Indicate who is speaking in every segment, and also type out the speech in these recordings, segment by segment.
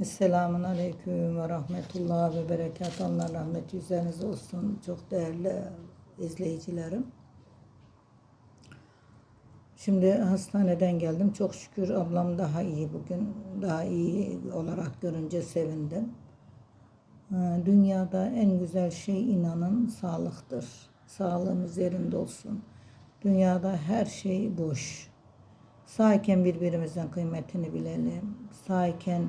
Speaker 1: Esselamun Aleyküm ve Rahmetullah ve Berekat. Allah rahmet üzerinize olsun. Çok değerli izleyicilerim. Şimdi hastaneden geldim. Çok şükür ablam daha iyi bugün. Daha iyi olarak görünce sevindim. Ee, Dünyada en güzel şey inanın sağlıktır. Sağlığımız yerinde olsun. Dünyada her şey boş. Sağken birbirimizin kıymetini bilelim. Sağken e,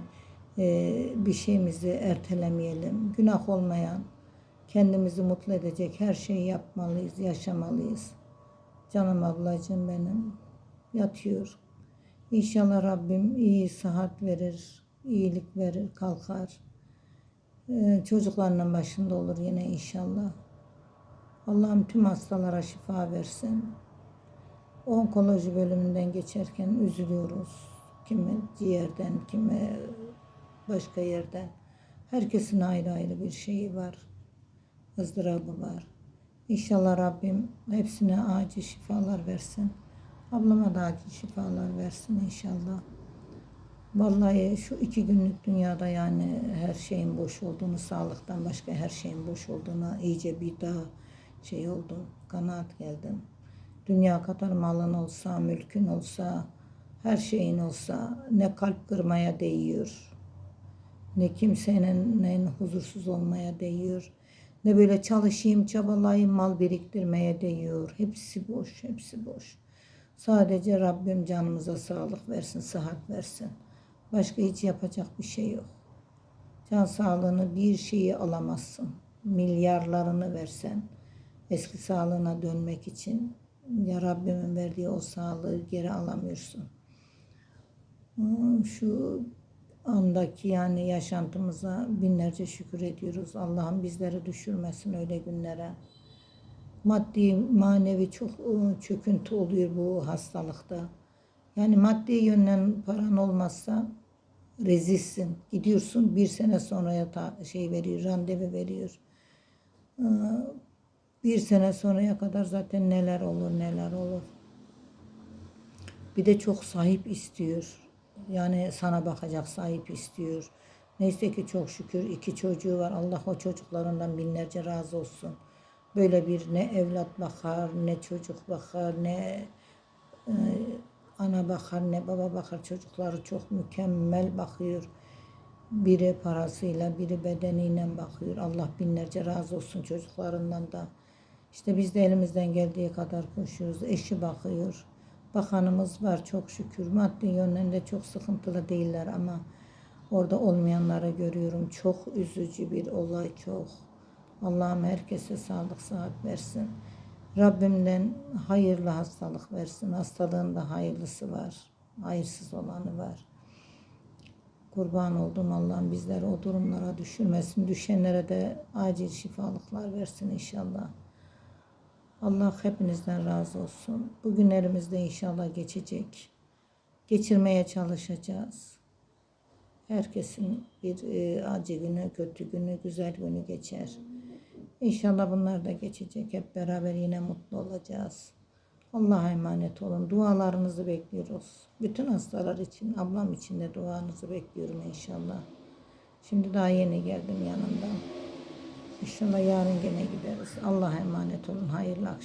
Speaker 1: bir şeyimizi ertelemeyelim. Günah olmayan, kendimizi mutlu edecek her şeyi yapmalıyız, yaşamalıyız. Canım ablacığım benim yatıyor. İnşallah Rabbim iyi sıhhat verir, iyilik verir, kalkar. Ee, çocuklarının başında olur yine inşallah. Allah'ım tüm hastalara şifa versin. Onkoloji bölümünden geçerken üzülüyoruz. Kimi ciğerden, kimi başka yerden. Herkesin ayrı ayrı bir şeyi var. ızdırabı var. İnşallah Rabbim hepsine acil şifalar versin. Ablama da acil şifalar versin inşallah. Vallahi şu iki günlük dünyada yani her şeyin boş olduğunu, sağlıktan başka her şeyin boş olduğuna iyice bir daha şey oldum, kanaat geldim. Dünya kadar malın olsa, mülkün olsa, her şeyin olsa ne kalp kırmaya değiyor. Ne kimsenin huzursuz olmaya değiyor. Ne böyle çalışayım, çabalayayım, mal biriktirmeye değiyor. Hepsi boş, hepsi boş. Sadece Rabbim canımıza sağlık versin, sıhhat versin. Başka hiç yapacak bir şey yok. Can sağlığını bir şeyi alamazsın. Milyarlarını versen eski sağlığına dönmek için ya Rabbimin verdiği o sağlığı geri alamıyorsun. Hmm, Şu andaki yani yaşantımıza binlerce şükür ediyoruz. Allah'ım bizleri düşürmesin öyle günlere. Maddi, manevi çok ıı, çöküntü oluyor bu hastalıkta. Yani maddi yönden paran olmazsa rezilsin. Gidiyorsun bir sene sonraya ta, şey veriyor, randevu veriyor. Ee, Bir sene sonraya kadar zaten neler olur neler olur. Bir de çok sahip istiyor. Yani sana bakacak sahip istiyor. Neyse ki çok şükür iki çocuğu var. Allah o çocuklarından binlerce razı olsun. Böyle bir ne evlat bakar, ne çocuk bakar, ne e, ana bakar, ne baba bakar. Çocukları çok mükemmel bakıyor. Biri parasıyla, biri bedeniyle bakıyor. Allah binlerce razı olsun çocuklarından da. İşte biz de elimizden geldiği kadar koşuyoruz. Eşi bakıyor. Bakanımız var çok şükür. Maddi yönden de çok sıkıntılı değiller ama orada olmayanları görüyorum. Çok üzücü bir olay çok. Allah'ım herkese sağlık sıhhat versin. Rabbimden hayırlı hastalık versin. Hastalığın da hayırlısı var. Hayırsız olanı var. Kurban oldum Allah'ım bizleri o durumlara düşürmesin. Düşenlere de acil şifalıklar versin inşallah. Allah hepinizden razı olsun. Bu günlerimiz de inşallah geçecek. Geçirmeye çalışacağız. Herkesin bir e, acı günü, kötü günü, güzel günü geçer. İnşallah bunlar da geçecek. Hep beraber yine mutlu olacağız. Allah'a emanet olun. Dualarınızı bekliyoruz. Bütün hastalar için, ablam için de duanızı bekliyorum inşallah. Şimdi daha yeni geldim yanından. İnşallah yarın gene gideriz. Allah'a emanet olun. Hayırlı akşam.